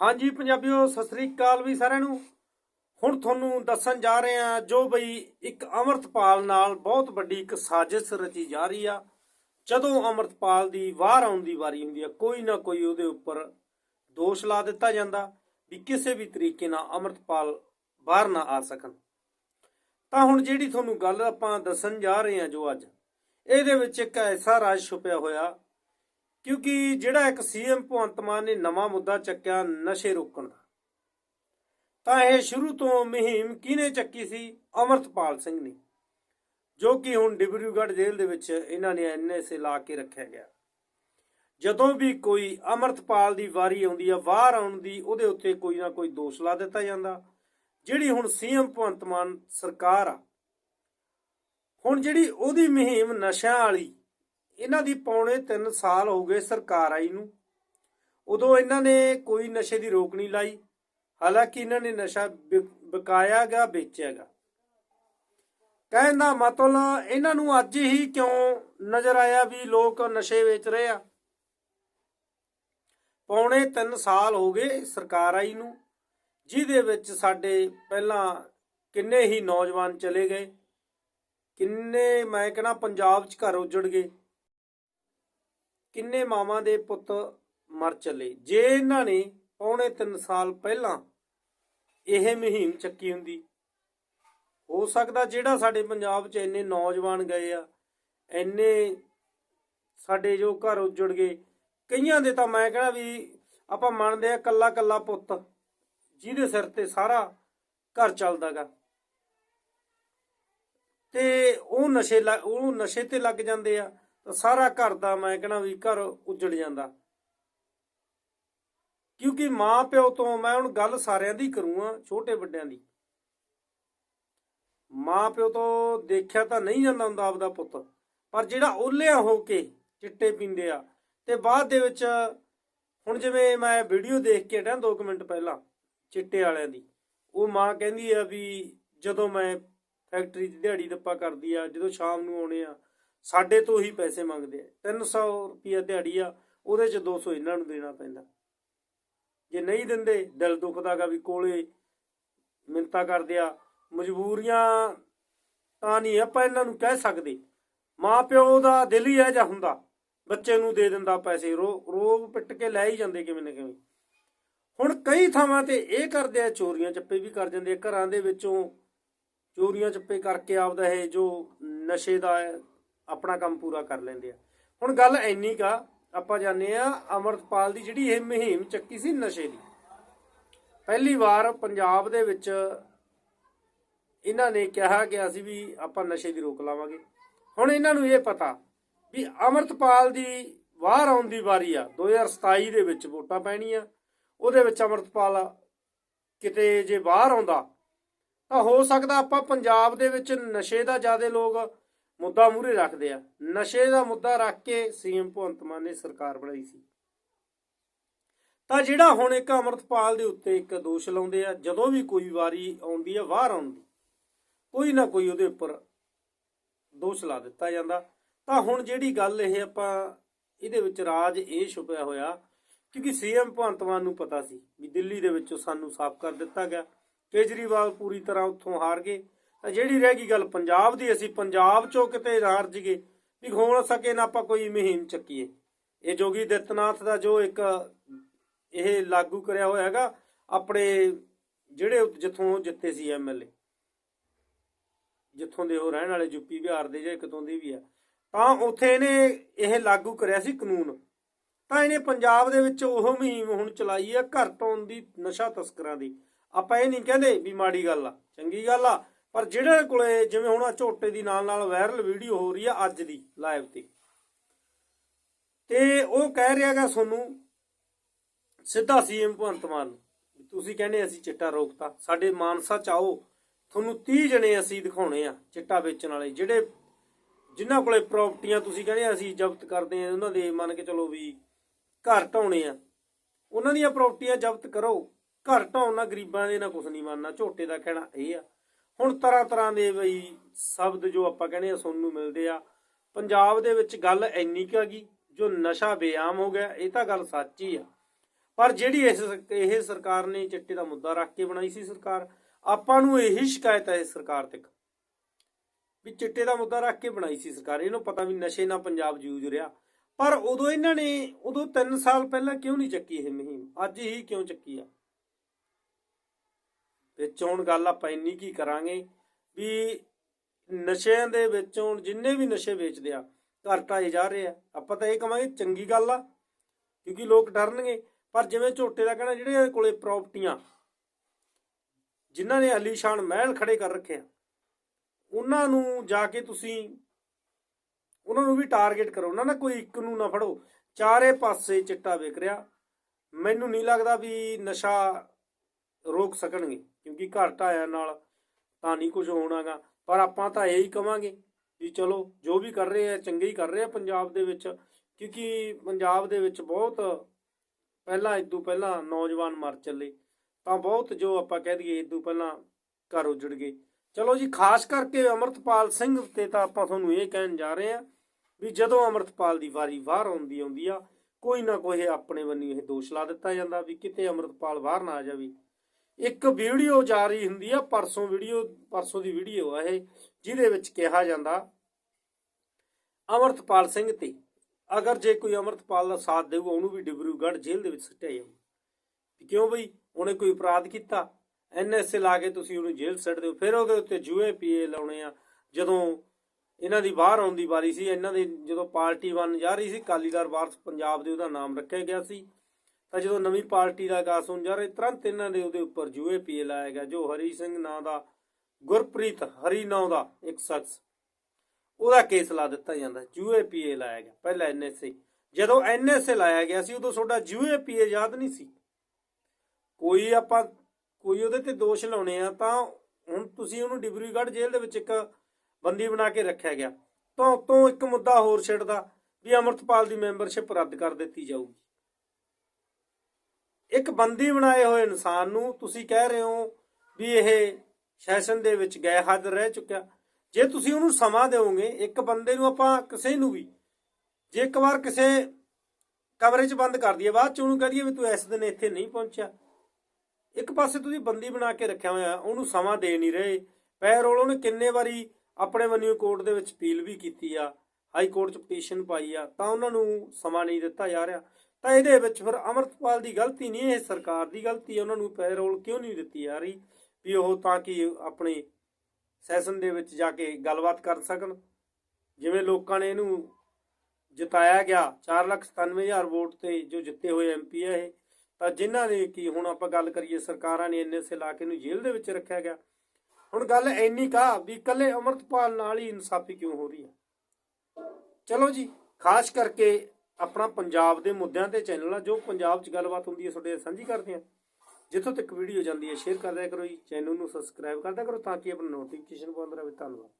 ਹਾਂਜੀ ਪੰਜਾਬੀਓ, ਸਤਿ ਸ੍ਰੀ ਅਕਾਲ ਵੀ ਸਾਰਿਆਂ ਨੂੰ। ਹੁਣ ਤੁਹਾਨੂੰ ਦੱਸਣ ਜਾ ਰਹੇ ਹਾਂ ਜੋ ਬਈ ਇੱਕ ਅਮਰਤਪਾਲ ਨਾਲ ਬਹੁਤ ਵੱਡੀ ਇੱਕ ਸਾਜ਼ਿਸ਼ ਰਚੀ ਜਾ ਰਹੀ ਆ। ਜਦੋਂ ਅਮਰਤਪਾਲ ਦੀ ਵਾਰ ਆਉਣ ਦੀ ਵਾਰੀ ਹੁੰਦੀ ਆ, ਕੋਈ ਨਾ ਕੋਈ ਉਹਦੇ ਉੱਪਰ ਦੋਸ਼ ਲਾ ਦਿੱਤਾ ਜਾਂਦਾ ਵੀ ਕਿਸੇ ਵੀ ਤਰੀਕੇ ਨਾਲ ਅਮਰਤਪਾਲ ਬਾਹਰ ਨਾ ਆ ਸਕਣ। ਤਾਂ ਹੁਣ ਜਿਹੜੀ ਤੁਹਾਨੂੰ ਗੱਲ ਆਪਾਂ ਦੱਸਣ ਜਾ ਰਹੇ ਹਾਂ ਜੋ ਅੱਜ, ਇਹਦੇ ਵਿੱਚ ਇੱਕ ਐਸਾ ਰਾਜ ਛੁਪਿਆ ਹੋਇਆ ਕਿਉਂਕਿ ਜਿਹੜਾ ਇੱਕ ਸੀਐਮ ਭਗਵੰਤ ਮਾਨ ਨੇ ਨਵਾਂ ਮੁੱਦਾ ਚੱਕਿਆ ਨਸ਼ੇ ਰੋਕਣ ਦਾ, ਤਾਂ ਇਹ ਸ਼ੁਰੂ ਤੋਂ ਮੁਹਿੰਮ ਕਿਹਨੇ ਚੱਕੀ ਸੀ? ਅਮਰਤਪਾਲ ਸਿੰਘ ਨੇ, ਜੋ ਕਿ ਹੁਣ ਡਿਬਰੂਗੜ੍ਹ ਜੇਲ੍ਹ ਦੇ ਵਿੱਚ ਇਹਨਾਂ ਨੇ ਐਨਐਸਏ ਲਾ ਕੇ ਰੱਖਿਆ ਗਿਆ। ਜਦੋਂ ਵੀ ਕੋਈ ਅਮਰਤਪਾਲ ਦੀ ਵਾਰੀ ਆਉਂਦੀ ਆ ਬਾਹਰ ਆਉਣ ਦੀ, ਉਹਦੇ ਉੱਤੇ ਕੋਈ ਨਾ ਕੋਈ ਦੋਸ਼ ਲਾ ਦਿੱਤਾ ਜਾਂਦਾ। ਜਿਹੜੀ ਹੁਣ ਸੀਐਮ ਭਗਵੰਤ ਮਾਨ ਸਰਕਾਰ ਆ, ਹੁਣ ਜਿਹੜੀ ਉਹਦੀ ਮੁਹਿੰਮ ਨਸ਼ਿਆਂ ਵਾਲੀ ਇਹਨਾਂ ਦੀ ਪੌਣੇ 3 ਸਾਲ ਹੋ ਗਏ ਸਰਕਾਰ ਆਈ ਨੂੰ। ਉਦੋਂ ਇਹਨਾਂ ਨੇ ਕੋਈ ਨਸ਼ੇ ਦੀ ਰੋਕ ਨਹੀਂ ਲਾਈ। ਹਾਲਾਂਕਿ ਇਹਨਾਂ ਨੇ ਨਸ਼ਾ ਵਿਕ- ਵਿਕਾਇਆ ਗਿਆ ਵੇਚਿਆ ਗਿਆ ਕਹਿਣ ਦਾ ਮਤਲਬ ਇਹਨਾਂ ਨੂੰ ਅੱਜ ਹੀ ਕਿਉਂ ਨਜ਼ਰ ਆਇਆ ਵੀ ਲੋਕ ਨਸ਼ੇ ਵੇਚ ਰਹੇ ਆ? ਪੌਣੇ 3 ਸਾਲ ਹੋ ਗਏ ਸਰਕਾਰ ਆਈ ਨੂੰ। ਜਿਹਦੇ ਵਿੱਚ ਸਾਡੇ ਪਹਿਲਾਂ ਕਿੰਨੇ ਹੀ ਨੌਜਵਾਨ ਚਲੇ ਗਏ। ਕਿੰਨੇ, ਮੈਂ ਕਹਿੰਦਾ ਪੰਜਾਬ 'ਚ ਘਰ ਉਜੜ ਗਏ। ਕਿੰਨੇ ਮਾਵਾਂ ਦੇ ਪੁੱਤ ਮਰ ਚਲੇ? ਜੇ ਇਹਨਾਂ ਨੇ ਪੌਣੇ 3 ਸਾਲ ਪਹਿਲਾਂ ਇਹ ਮੁਹਿੰਮ ਚੱਕੀ ਹੁੰਦੀ, ਹੋ ਸਕਦਾ ਜਿਹੜਾ ਸਾਡੇ ਪੰਜਾਬ 'ਚ ਇੰਨੇ ਨੌਜਵਾਨ ਗਏ ਆ, ਇੰਨੇ ਸਾਡੇ ਜੋ ਘਰ ਉਜੜ ਗਏ, ਕਈਆਂ ਦੇ ਤਾਂ ਮੈਂ ਕਹਿੰਦਾ ਵੀ ਆਪਾਂ ਮੰਨਦੇ ਆ ਕੱਲਾ ਕੱਲਾ ਪੁੱਤ, ਜਿਹਦੇ ਸਿਰ ਤੇ ਸਾਰਾ ਘਰ ਚੱਲਦਾਗਾ। ਤੇ ਉਹ ਨਸ਼ੇ ਲ- ਉਹ ਨਸ਼ੇ ਤੇ ਲੱਗ ਜਾਂਦੇ ਆ। ਤਾਂ ਸਾਰਾ ਘਰ ਦਾ ਮੈਂ ਕਹਿੰਦਾ ਵੀ ਘਰ ਉਜੜ ਜਾਂਦਾ। ਕਿਉਂਕਿ ਮਾਂ ਪਿਓ ਤੋਂ ਮੈਂ ਹੁਣ ਗੱਲ ਸਾਰਿਆਂ ਦੀ ਕਰੂੰਗਾ ਛੋਟੇ ਵੱਡਿਆਂ ਦੀ। ਮਾਂ ਪਿਓ ਤੋਂ ਦੇਖਿਆ ਤਾਂ ਨਹੀਂ ਜਾਂਦਾ ਹੁੰਦਾ ਆਪਦਾ ਪੁੱਤ, ਪਰ ਜਿਹੜਾ ਓਲਿਆ ਹੋ ਕੇ ਚਿੱਟੇ ਪੀਂਦੇ ਆ, ਤੇ ਬਾਅਦ ਦੇ ਵਿੱਚ ਹੁਣ ਜਿਵੇਂ ਮੈਂ ਵੀਡੀਓ ਦੇਖ ਕੇ ਹਟਿਆ 2 ਮਿੰਟ ਪਹਿਲਾਂ, ਚਿੱਟੇ ਵਾਲਿਆਂ ਦੀ, ਉਹ ਮਾਂ ਕਹਿੰਦੀ ਆ ਵੀ ਜਦੋਂ ਮੈਂ ਫੈਕਟਰੀ 'ਚ ਦਿਹਾੜੀ ਦੱਪਾ ਕਰਦੀ ਆ, ਜਦੋਂ ਸ਼ਾਮ ਨੂੰ ਆਉਣੇ ਆ ਸਾਡੇ ਤੋਂ ਹੀ ਪੈਸੇ ਮੰਗਦੇ ਆ। 300 ਰੁਪਿਆ ਦਿਹਾੜੀ ਆ, ਉਹਦੇ 'ਚ 200 ਇਹਨਾਂ ਨੂੰ ਦੇਣਾ ਪੈਂਦਾ। ਜੇ ਨਹੀਂ ਦਿੰਦੇ, ਦਿਲ ਦੁਖਦਾਗਾ ਵੀ ਕੋਲੇ ਮਿੰਤਾ ਕਰਦੇ ਆ। ਮਜਬੂਰੀਆਂ ਤਾਂ ਨਹੀਂ, ਆਪਾਂ ਇਹਨਾਂ ਨੂੰ ਕਹਿ ਸਕਦੇ। ਮਾਂ ਦਾ ਦਿਲ ਹੀ ਇਹ ਜਿਹਾ ਹੁੰਦਾ। ਬੱਚੇ ਨੂੰ ਦੇ ਦਿੰਦਾ ਪੈਸੇ, ਰੋ ਰੋਬ ਪਿੱਟ ਕੇ ਲੈ ਹੀ ਜਾਂਦੇ ਕਿਵੇਂ ਨਾ ਕਿਵੇਂ। ਹੁਣ ਕਈ ਥਾਵਾਂ ਤੇ ਇਹ ਕਰਦੇ ਆ, ਚੋਰੀਆਂ ਚੱਪੇ ਵੀ ਕਰ ਜਾਂਦੇ ਆ। ਘਰਾਂ ਦੇ ਵਿੱਚੋਂ ਚੋਰੀਆਂ ਚੱਪੇ ਕਰਕੇ ਆਪਦਾ ਇਹ ਜੋ ਨਸ਼ੇ ਦਾ ਆਪਣਾ ਕੰਮ ਪੂਰਾ ਕਰ ਲੈਂਦੇ ਆ। ਹੁਣ ਗੱਲ ਇੰਨੀ ਕਾ ਆਪਾਂ ਜਾਣਦੇ ਆ ਅਮਰਤਪਾਲ ਦੀ ਜਿਹੜੀ ਇਹ ਮੁਹਿੰਮ ਚੱਕੀ ਸੀ ਨਸ਼ੇ ਦੀ। ਪਹਿਲੀ ਵਾਰ ਪੰਜਾਬ ਦੇ ਵਿੱਚ ਇਹਨਾਂ ਨੇ ਕਿਹਾ ਗਿਆ ਸੀ ਵੀ ਆਪਾਂ ਨਸ਼ੇ ਦੀ ਰੋਕ ਲਾਵਾਂਗੇ। ਹੁਣ ਇਹਨਾਂ ਨੂੰ ਇਹ ਪਤਾ ਵੀ ਅਮਰਤਪਾਲ ਦੀ ਬਾਹਰ ਆਉਣ ਦੀ ਵਾਰੀ ਆ 2027 ਦੇ ਵਿੱਚ ਵੋਟਾਂ ਪੈਣੀਆਂ, ਉਹਦੇ ਵਿੱਚ ਅਮਰਤਪਾਲ ਕਿਤੇ ਜੇ ਬਾਹਰ ਆਉਂਦਾ, ਤਾਂ ਹੋ ਸਕਦਾ ਆਪਾਂ ਪੰਜਾਬ ਦੇ ਵਿੱਚ ਨਸ਼ੇ ਦਾ ਜ਼ਿਆਦਾ ਲੋਕ ਮੁੱਦਾ ਮੂਹਰੇ ਰੱਖਦੇ ਆ। ਨਸ਼ੇ ਦਾ ਮੁੱਦਾ ਰੱਖ ਕੇ ਸੀਐਮ ਭਗਵੰਤ ਮਾਨ ਨੇ ਸਰਕਾਰ ਬਣਾਈ ਸੀ। ਤਾਂ ਜਿਹੜਾ ਹੁਣ ਇੱਕ ਅਮਰਤਪਾਲ ਦੇ ਉੱਤੇ ਇੱਕ ਦੋਸ਼ ਲਾਉਂਦੇ ਆ, ਜਦੋਂ ਵੀ ਕੋਈ ਵਾਰੀ ਆਉਂਦੀ ਆ ਬਾਹਰ ਆਉਣ ਕੋਈ ਨਾ ਕੋਈ ਉਹਦੇ ਉੱਪਰ ਦੋਸ਼ ਲਾ ਦਿੱਤਾ ਜਾਂਦਾ। ਤਾਂ ਹੁਣ ਜਿਹੜੀ ਗੱਲ ਇਹ ਆਪਾਂ ਇਹਦੇ ਵਿੱਚ ਰਾਜ ਇਹ ਛੁਪਿਆ ਹੋਇਆ ਕਿਉਂਕਿ ਸੀਐਮ ਭਗਵੰਤ ਮਾਨ ਨੂੰ ਪਤਾ ਸੀ ਵੀ ਦਿੱਲੀ ਦੇ ਵਿੱਚੋਂ ਸਾਨੂੰ ਸਾਫ਼ ਕਰ ਦਿੱਤਾ ਗਿਆ। ਕੇਜਰੀਵਾਲ ਪੂਰੀ ਤਰ੍ਹਾਂ ਉੱਥੋਂ ਹਾਰ ਗਏ। ਜਿਹੜੀ ਰਹਿ ਗਈ ਗੱਲ ਪੰਜਾਬ ਦੀ, ਅਸੀਂ ਪੰਜਾਬ ਚੋਂ ਕਿਤੇ ਹਾਰ ਜੀਏ। ਵੀ ਹੋਣ ਸਕੇ ਨਾ ਆਪਾਂ ਕੋਈ ਮੁਹਿੰਮ ਚੱਕੀਏ। ਇਹ ਜੋਗੀ ਦਿੱਤਨਾਥ ਦਾ ਜੋ ਇੱਕ ਇਹ ਲਾਗੂ ਕਰਿਆ ਹੋਇਆ ਹੈਗਾ, ਆਪਣੇ ਜਿਹੜੇ ਜਿੱਥੋਂ ਜਿੱਤੇ ਸੀ ਐਮਐਲਏ ਜਿੱਥੋਂ ਦੇ ਉਹ ਰਹਿਣ ਵਾਲੇ ਯੂਪੀ ਬਿਹਾਰ ਦੇ ਜਾਂ ਕਿਤੋਂ ਦੇ ਵੀ ਆ। ਤਾਂ ਉੱਥੇ ਇਹਨੇ ਇਹ ਲਾਗੂ ਕਰਿਆ ਸੀ ਕਾਨੂੰਨ। ਤਾਂ ਇਹਨੇ ਪੰਜਾਬ ਦੇ ਵਿੱਚ ਉਹ ਮੁਹਿੰਮ ਹੁਣ ਚਲਾਈ ਆ ਘਰ ਤੋਂ ਦੀ, ਨਸ਼ਾ ਤਸਕਰਾਂ ਦੀ। ਆਪਾਂ ਇਹ ਨਹੀਂ ਕਹਿੰਦੇ ਵੀ ਮਾੜੀ ਗੱਲ ਆ, ਚੰਗੀ ਗੱਲ ਆ। ਪਰ ਜਿਹੜੇ ਕੋਲੇ ਜਿਵੇਂ ਹੁਣ ਆ ਝੋਟੇ ਦੀ ਨਾਲ ਨਾਲ ਵਾਇਰਲ ਵੀਡੀਓ ਹੋ ਰਹੀ ਆ ਅੱਜ ਦੀ ਲਾਈਵ ਤੇ। ਤੇ ਉਹ ਕਹਿ ਰਿਹਾਗਾ ਤੁਹਾਨੂੰ ਸਿੱਧਾ ਸੀਐਮ ਭਗਵੰਤ ਮਾਨ ਤੁਸੀਂ ਕਹਿੰਦੇ ਅਸੀਂ ਚਿੱਟਾ ਰੋਕਤਾ, ਸਾਡੇ ਮਾਨਸਾ ਚ ਆਓ, ਤੁਹਾਨੂੰ 30 ਜਣੇ ਅਸੀਂ ਦਿਖਾਉਣੇ ਆ ਚਿੱਟਾ ਵੇਚਣ ਵਾਲੇ, ਜਿਹੜੇ ਜਿਨ੍ਹਾਂ ਕੋਲੇ ਪ੍ਰਾਪਰਟੀਆਂ ਤੁਸੀਂ ਕਹਿੰਦੇ ਅਸੀਂ ਜ਼ਬਤ ਕਰਦੇ ਆ, ਉਹਨਾਂ ਦੇ ਮੰਨ ਕੇ ਚਲੋ ਵੀ ਘਰ ਢਾਉਣੇ ਆ। ਉਹਨਾਂ ਦੀਆਂ ਪ੍ਰਾਪਰਟੀਆਂ ਜ਼ਬਤ ਕਰੋ। ਘਰ ਢਾਉਣ ਗਰੀਬਾਂ ਦੇ ਨਾਲ ਕੁਝ ਨਹੀਂ ਮੰਨਣਾ, ਝੋਟੇ ਦਾ ਕਹਿਣਾ ਇਹ ਆ। ਹੁਣ ਤਰ੍ਹਾਂ ਤਰ੍ਹਾਂ ਦੇ ਬਈ ਸ਼ਬਦ ਜੋ ਆਪਾਂ ਕਹਿੰਦੇ ਆ, ਸੁਣਨ ਨੂੰ ਮਿਲਦੇ ਆ। ਪੰਜਾਬ ਦੇ ਵਿੱਚ ਗੱਲ ਇੰਨੀ ਕੁ ਹੈਗੀ, ਜੋ ਨਸ਼ਾ ਬੇਆਮ ਹੋ ਗਿਆ, ਇਹ ਤਾਂ ਗੱਲ ਸੱਚ ਹੀ ਆ। ਪਰ ਜਿਹੜੀ ਇਸ ਇਹ ਸਰਕਾਰ ਨੇ ਚਿੱਟੇ ਦਾ ਮੁੱਦਾ ਰੱਖ ਕੇ ਬਣਾਈ ਸੀ ਸਰਕਾਰ, ਆਪਾਂ ਨੂੰ ਇਹੀ ਸ਼ਿਕਾਇਤ ਹੈ ਇਸ ਸਰਕਾਰ ਤੇ ਵੀ ਚਿੱਟੇ ਦਾ ਮੁੱਦਾ ਰੱਖ ਕੇ ਬਣਾਈ ਸੀ ਸਰਕਾਰ। ਇਹਨੂੰ ਪਤਾ ਵੀ ਨਸ਼ੇ ਨਾਲ ਪੰਜਾਬ ਜੂਝ ਰਿਹਾ। ਪਰ ਉਦੋਂ ਇਹਨਾਂ ਨੇ, ਉਦੋਂ 3 ਸਾਲ ਪਹਿਲਾਂ ਕਿਉਂ ਨਹੀਂ ਚੱਕੀ ਇਹ ਮੁਹਿੰਮ? ਅੱਜ ਹੀ ਕਿਉਂ ਚੱਕੀ ਆ? ਵਿੱਚ ਹੁਣ ਗੱਲ ਆਪਾਂ ਇੰਨੀ ਕੀ ਕਰਾਂਗੇ ਵੀ ਨਸ਼ਿਆਂ ਦੇ ਵਿੱਚੋਂ ਜਿੰਨੇ ਵੀ ਨਸ਼ੇ ਵੇਚਦੇ ਆ, ਘਰ ਢਾਏ ਜਾ ਰਹੇ ਆ। ਆਪਾਂ ਤਾਂ ਇਹ ਕਹਾਂਗੇ ਚੰਗੀ ਗੱਲ ਆ, ਕਿਉਂਕਿ ਲੋਕ ਡਰਨਗੇ। ਪਰ ਜਿਵੇਂ ਝੋਟੇ ਦਾ ਕਹਿਣਾ ਜਿਹੜੇ ਕੋਲੇ ਪ੍ਰਾਪਰਟੀਆਂ, ਜਿਨ੍ਹਾਂ ਨੇ ਅਲੀਸ਼ਾਨ ਮਹਿਲ ਖੜੇ ਕਰ ਰੱਖੇ ਆ, ਉਹਨਾਂ ਨੂੰ ਜਾ ਕੇ ਤੁਸੀਂ, ਉਹਨਾਂ ਨੂੰ ਵੀ ਟਾਰਗੇਟ ਕਰੋ। ਨਾ ਨਾ ਕੋਈ ਇੱਕ ਨੂੰ ਨਾ ਫੜੋ। ਚਾਰੇ ਪਾਸੇ ਚਿੱਟਾ ਵਿਕ ਰਿਹਾ। ਮੈਨੂੰ ਨਹੀਂ ਲੱਗਦਾ ਵੀ ਨਸ਼ਾ ਰੋਕ ਸਕਣਗੇ। ਕਿਉਂਕਿ ਘਰ ਢਾਇਆ ਨਾਲ, ਤਾਂ ਨਹੀਂ ਕੁਝ ਹੋਣਾਗਾ ਪਰ ਆਪਾਂ ਤਾਂ ਇਹੀ ਕਵਾਂਗੇ ਵੀ ਚਲੋ, ਜੋ ਵੀ ਕਰ ਰਹੇ ਆ, ਚੰਗੇ ਹੀ ਕਰ ਰਹੇ ਆ ਪੰਜਾਬ ਦੇ ਵਿੱਚ। ਕਿਉਂਕਿ ਪੰਜਾਬ ਦੇ ਵਿੱਚ ਬਹੁਤ ਪਹਿਲਾਂ ਇਦੋਂ ਪਹਿਲਾਂ ਨੌਜਵਾਨ ਮਰ ਚੱਲੇ। ਤਾਂ ਬਹੁਤ ਜੋ ਆਪਾਂ ਕਹਿ ਦਈਏ ਇਦੋਂ ਪਹਿਲਾਂ ਘਰ ਉਜੜ ਗਏ। ਚਲੋ ਜੀ, ਖਾਸ ਕਰਕੇ ਅਮਰਤਪਾਲ ਸਿੰਘ ਤੇ ਤਾਂ ਆਪਾਂ ਤੁਹਾਨੂੰ ਇਹ ਕਹਿਣ ਜਾ ਰਹੇ ਆ ਵੀ ਜਦੋਂ ਅਮਰਤਪਾਲ ਦੀ ਵਾਰੀ ਬਾਹਰ ਆਉਂਦੀ ਆਉਂਦੀ ਆ, ਕੋਈ ਨਾ ਕੋਈ ਆਪਣੇ ਬੰਨੀ ਇਹ ਦੋਸ਼ ਲਾ ਦਿੱਤਾ ਜਾਂਦਾ ਵੀ ਕਿਤੇ ਅਮਰਤਪਾਲ ਬਾਹਰ ਨਾ ਆ ਜਾਵੇ। ਇੱਕ ਵੀਡੀਓ ਜਾਰੀ ਹੁੰਦੀ ਆ, ਪਰਸੋਂ ਵੀਡੀਓ, ਪਰਸੋਂ ਦੀ ਵੀਡੀਓ ਆ ਇਹ, ਜਿਹਦੇ ਵਿੱਚ ਕਿਹਾ ਜਾਂਦਾ, ਅਮਰਤਪਾਲ ਸਿੰਘ ਤੇ। ਅਗਰ ਜੇ ਕੋਈ ਅਮਰਤਪਾਲ ਦਾ ਸਾਥ ਦੇਊਗਾ, ਉਹਨੂੰ ਵੀ ਡਿਬਰੂਗੜ੍ਹ ਜੇਲ੍ਹ ਦੇ ਵਿੱਚ ਸੁੱਟਿਆ ਜਾਊ ਵੀ ਕਿਉਂ ਬਈ? ਉਹਨੇ ਕੋਈ ਅਪਰਾਧ ਕੀਤਾ? ਐਨਐਸਏ ਲਾ ਕੇ ਤੁਸੀਂ ਉਹਨੂੰ ਜੇਲ੍ਹ ਸੁੱਟ ਦਿਓ। ਫਿਰ ਉਹਦੇ ਉੱਤੇ ਜੂਏ ਪੀਏ ਲਾਉਣੇ ਆ। ਜਦੋਂ ਇਹਨਾਂ ਦੀ ਬਾਹਰ ਆਉਣ ਦੀ ਵਾਰੀ ਸੀ, ਇਹਨਾਂ ਦੀ ਜਦੋਂ ਪਾਰਟੀ ਬਣ ਜਾ ਰਹੀ ਸੀ ਕਾਲੀਦਾਰ ਵਾਰਸ ਪੰਜਾਬ ਦੇ ਉਹਦਾ ਨਾਮ ਰੱਖਿਆ ਗਿਆ ਸੀ। ਤਾਂ ਜਦੋਂ ਨਵੀਂ ਪਾਰਟੀ ਦਾ ਆਗਾਜ਼ ਹੋਣ ਜਾ ਰਿਹਾ, ਤੁਰੰਤ ਇਹਨਾਂ ਦੇ ਉਹਦੇ ਉੱਪਰ ਜੂਏ ਪੀਏ ਲਾਇਆ ਗਿਆ, ਜੋ ਹਰੀ ਸਿੰਘ ਨਾਂ ਦਾ, ਗੁਰਪ੍ਰੀਤ ਹਰੀ ਨਾਂ ਦਾ ਇੱਕ ਸ਼ਖਸ ਉਹਦਾ ਕੇਸ ਲਾ ਦਿੱਤਾ ਜਾਂਦਾ, ਜੂਏ ਲਾਇਆ ਗਿਆ, ਪਹਿਲਾਂ ਐਨਐਸਏ ਜਦੋਂ ਐਨਐਸਏ ਲਾਇਆ ਗਿਆ ਸੀ, ਉਦੋਂ ਤੁਹਾਡਾ ਜੂਏ ਯਾਦ ਨਹੀਂ ਸੀ। ਕੋਈ ਆਪਾਂ, ਕੋਈ ਉਹਦੇ ਤੇ ਦੋਸ਼ ਲਾਉਣੇ ਆ, ਤਾਂ ਹੁਣ ਤੁਸੀਂ ਉਹਨੂੰ ਡਿਬਰੂਗੜ੍ਹ ਜੇਲ੍ਹ ਦੇ ਵਿੱਚ ਇੱਕ ਬੰਦੀ ਬਣਾ ਕੇ ਰੱਖਿਆ ਗਿਆ। ਤਾਂ ਉਤੋਂ ਇੱਕ ਮੁੱਦਾ ਹੋਰ ਛੇੜਦਾ, ਵੀ ਅਮਰਤਪਾਲ ਦੀ ਮੈਂਬਰਸ਼ਿਪ ਰੱਦ ਕਰ ਦਿੱਤੀ ਜਾਊਗੀ। ਇੱਕ ਬੰਦੀ ਬਣਾਏ ਹੋਏ ਇਨਸਾਨ ਨੂੰ ਤੁਸੀਂ ਕਹਿ ਰਹੇ ਹੋ ਵੀ ਇਹ ਸੈਸ਼ਨ ਦੇ ਵਿੱਚ ਗਏ ਹੱਦ ਰਹਿ ਚੁੱਕਿਆ। ਜੇ ਤੁਸੀਂ ਉਹਨੂੰ ਸਮਾਂ ਦਿਓਗੇ, ਇੱਕ ਬੰਦੇ ਨੂੰ ਆਪਾਂ ਕਿਸੇ ਨੂੰ ਵੀ, ਜੇ ਇੱਕ ਵਾਰ ਕਿਸੇ ਕਮਰੇ 'ਚ ਬੰਦ ਕਰ ਦਈਏ, ਬਾਅਦ 'ਚ ਉਹਨੂੰ ਕਹ ਦਈਏ ਵੀ ਤੂੰ ਇਸ ਦਿਨ ਇੱਥੇ ਨਹੀਂ ਪਹੁੰਚਿਆ। ਇੱਕ ਪਾਸੇ ਤੁਸੀਂ ਬੰਦੀ ਬਣਾ ਕੇ ਰੱਖਿਆ ਹੋਇਆ, ਉਹਨੂੰ ਸਮਾਂ ਦੇ ਨਹੀਂ ਰਹੇ। ਪੈਰੋਲ ਉਹਨੇ ਕਿੰਨੇ ਵਾਰੀ ਆਪਣੇ ਵਨਿਊ ਕੋਰਟ ਦੇ ਵਿੱਚ ਅਪੀਲ ਵੀ ਕੀਤੀ ਆ, ਹਾਈ ਕੋਰਟ 'ਚ ਪਟੀਸ਼ਨ ਪਾਈ ਆ, ਤਾਂ ਉਹਨਾਂ ਨੂੰ ਸਮਾਂ ਨਹੀਂ ਦਿੱਤਾ ਜਾ ਰਿਹਾ। ਤਾਂ ਇਹਦੇ ਵਿੱਚ ਫਿਰ ਅਮਰਤਪਾਲ ਦੀ ਗਲਤੀ ਨਹੀਂ, ਇਹ ਸਰਕਾਰ ਦੀ ਗਲਤੀ ਹੈ। ਉਹਨਾਂ ਨੂੰ ਪੈਰੋਲ ਕਿਉਂ ਨਹੀਂ ਦਿੱਤੀ ਜਾ ਰਹੀ ਵੀ ਉਹ ਤਾਂ ਕਿ ਆਪਣੇ ਸੈਸ਼ਨ ਦੇ ਵਿੱਚ ਜਾ ਕੇ ਗੱਲਬਾਤ ਕਰ ਸਕਣ? ਜਿਵੇਂ ਲੋਕਾਂ ਨੇ ਇਹਨੂੰ ਜਿਤਾਇਆ ਗਿਆ 497000 ਵੋਟ ਤੇ ਜੋ ਜਿੱਤੇ ਹੋਏ ਐਮਪੀ ਆ ਇਹ, ਤਾਂ ਜਿਨ੍ਹਾਂ ਨੇ ਕੀ ਹੁਣ ਆਪਾਂ ਗੱਲ ਕਰੀਏ, ਸਰਕਾਰਾਂ ਨੇ ਐਨਐਸਏ ਲਾ ਕੇ ਨੂੰ ਜੇਲ੍ਹ ਦੇ ਵਿੱਚ ਰੱਖਿਆ ਗਿਆ। ਹੁਣ ਗੱਲ ਇੰਨੀ ਕਾ ਵੀ ਇਕੱਲੇ ਅਮਰਤਪਾਲ ਨਾਲ ਹੀ ਇਨਸਾਫੀ ਕਿਉਂ ਹੋ ਰਹੀ ਹੈ? ਚਲੋ ਜੀ, ਖਾਸ ਕਰਕੇ ਆਪਣਾ ਪੰਜਾਬ ਦੇ ਮੁੱਦਿਆਂ ਤੇ ਚੈਨਲ ਆ, ਜੋ ਪੰਜਾਬ 'ਚ ਗੱਲਬਾਤ ਹੁੰਦੀ ਹੈ, ਤੁਹਾਡੇ ਸਾਂਝੀ ਕਰਦੇ ਆ ਜਿੱਥੋਂ ਤੱਕ ਵੀਡੀਓ ਜਾਂਦੀ ਹੈ ਸ਼ੇਅਰ ਕਰਦਿਆ ਕਰੋ ਜੀ ਚੈਨਲ ਨੂੰ ਸਬਸਕ੍ਰਾਈਬ ਕਰ ਕਰੋ ਤਾਂ ਕਿ ਆਪਣਾ ਨੋਟੀਫਿਕੇਸ਼ਨ ਪਾਉਂਦਾ ਰਹੇ। ਧੰਨਵਾਦ।